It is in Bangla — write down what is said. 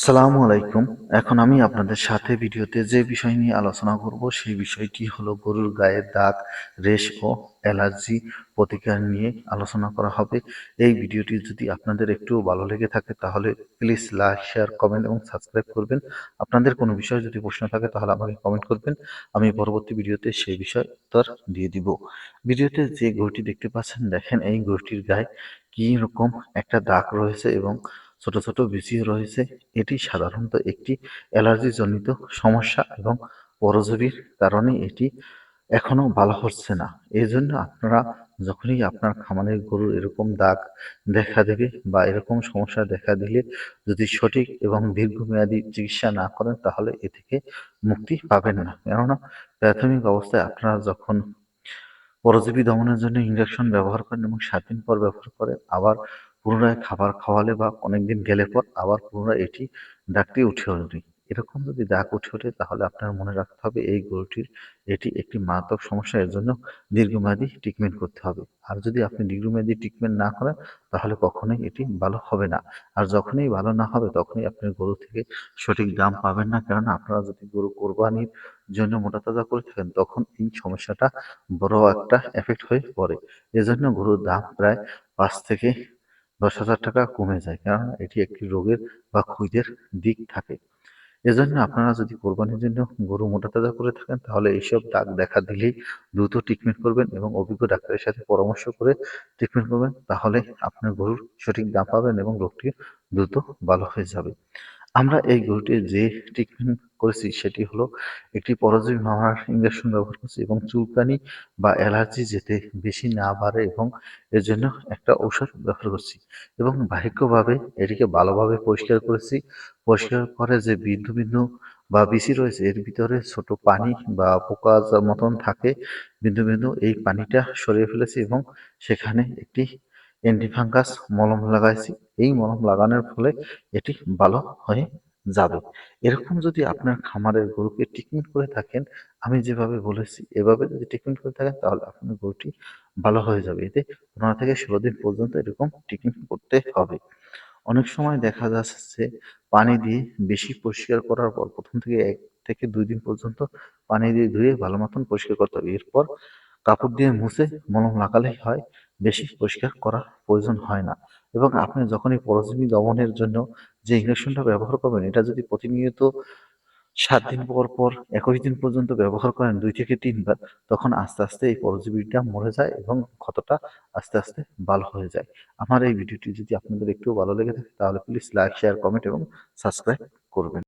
আসসালামু আলাইকুম। এখন আমি আপনাদের সাথে ভিডিওতে যে বিষয় নিয়ে আলোচনা করব, সেই বিষয়টি হলো গরুর গায়ের দাগ, রেশ ও অ্যালার্জি প্রতিকার নিয়ে আলোচনা করা হবে। এই ভিডিওটি যদি আপনাদের একটু ভালো লেগে থাকে, তাহলে প্লিজ লাইক, শেয়ার, কমেন্ট এবং সাবস্ক্রাইব করবেন। আপনাদের কোনো বিষয়ে যদি প্রশ্ন থাকে, তাহলে আমাকে কমেন্ট করবেন। আমি পরবর্তী ভিডিওতে সেই বিষয় উত্তর দিয়ে দিব। ভিডিওতে যে গরুটি দেখতে পাচ্ছেন, দেখেন এই গরুটির গায়ে কি রকম একটা দাগ রয়েছে এবং ছোট ছোট বিচিও রয়েছে, এটি সাধারণত একটি অ্যালার্জি জনিত সমস্যা এবং পরজীবীর কারণে এটি এখনও ভালো হচ্ছে না। এই জন্য আপনারা যখনই আপনার খামারের গরুর এরকম দাগ দেখা দেবে বা এরকম সমস্যা দেখা দিলে যদি সঠিক এবং দীর্ঘমেয়াদী চিকিৎসা না করেন, তাহলে এ থেকে মুক্তি পাবেন না। কেননা প্রাথমিক অবস্থায় আপনারা যখন পরজীবী দমনের জন্য ইঞ্জেকশন ব্যবহার করেন এবং সাত দিন পর ব্যবহার করেন, আবার পুনরায় খাবার খাওয়ালে বা অনেকদিন গেলে পর আবার পুনরায় এটি ডাকটি উঠে ওঠে। এরকম যদি ডাক উঠে ওঠে, তাহলে আপনার মনে রাখতে হবে এই গরুটির এটি একটি মারাত্মক সমস্যা। এর জন্য দীর্ঘমেয়াদী ট্রিটমেন্ট করতে হবে। আর যদি আপনি দীর্ঘমেয়াদী ট্রিটমেন্ট না করেন, তাহলে কখনোই এটি ভালো হবে না। আর যখনই ভালো না হবে, তখনই আপনি গরু থেকে সঠিক দাম পাবেন না। কেননা আপনারা যদি গরু কোরবানির জন্য মোটা তাজা করে থাকেন, তখন এই সমস্যাটা বড় একটা এফেক্ট হয়ে পড়ে। এজন্য গরুর দাম প্রায় পাঁচ থেকে দশ হাজার টাকা কমে যায়। কেননা এটি একটি রোগের বা ক্ষুদের দিক থাকে। এজন্য আপনারা যদি কোরবানির জন্য গরু মোটা তাজা করে থাকেন, তাহলে এইসব দাগ দেখা দিলেই দ্রুত ট্রিটমেন্ট করবেন এবং অভিজ্ঞ ডাক্তারের সাথে পরামর্শ করে ট্রিটমেন্ট করবেন। তাহলে আপনার গরুর সঠিক দাম পাবেন এবং রোগটি দ্রুত ভালো হয়ে যাবে। আমরা এই গরুটির যে ট্রিটমেন্ট করেছি সেটি হলো একটি পরজীবী মারার ইঞ্জেকশন ব্যবহার করছি এবং চুলকানি বা অ্যালার্জি যেতে বেশি না বাড়ে এবং এর জন্য একটা ঔষধ ব্যবহার করছি এবং বাহিক্যভাবে এটিকে ভালোভাবে পরিষ্কার করেছি। পরিষ্কার করে যে বিন্দু বিন্দু বা বিসি রয়েছে, এর ভিতরে ছোট পানি বা পোকা মতন থাকে। বিন্দু বিন্দু এই পানিটা সরিয়ে ফেলেছি এবং সেখানে একটি অ্যান্টিফাঙ্গাস মলম লাগাইছি, এই মলম লাগানোর ফলে এটি ভালো হয়ে যাবে। এরকম যদি আপনার খামারের গরুকে ট্রিটমেন্ট করে থাকেন, আমি যেভাবে বলেছি, এভাবে যদি ট্রিটমেন্ট করে থাকেন, তাহলে আপনার গরুটি ভালো হয়ে যাবে। এতে পনেরো থেকে ষোলো দিন পর্যন্ত এরকম ট্রিটমেন্ট করতে হবে। অনেক সময় দেখা যাচ্ছে পানি দিয়ে বেশি পরিষ্কার করার পর প্রথম থেকে এক থেকে দুই দিন পর্যন্ত পানি দিয়ে ধুয়ে ভালো মতন পরিষ্কার করতে হবে। এরপর কাপড় দিয়ে মুছে মলম লাগালেই হয়, বেশি পরিষ্কার করার প্রয়োজন হয় না। এবং আপনি যখনই পরজীবী দমনের জন্য যে ইঞ্জেকশনটা ব্যবহার করবেন, এটা যদি প্রতিনিয়ত সাত দিন পর পর একুশ দিন পর্যন্ত ব্যবহার করেন, দুই থেকে তিনবার, তখন আস্তে আস্তে এই পরজীবীটা মরে যায় এবং ক্ষতটা আস্তে আস্তে ভালো হয়ে যায়। আমার এই ভিডিওটি যদি আপনাদের একটু ভালো লেগে থাকে, তাহলে প্লিজ লাইক শেয়ার কমেন্ট এবং সাবস্ক্রাইব করবেন।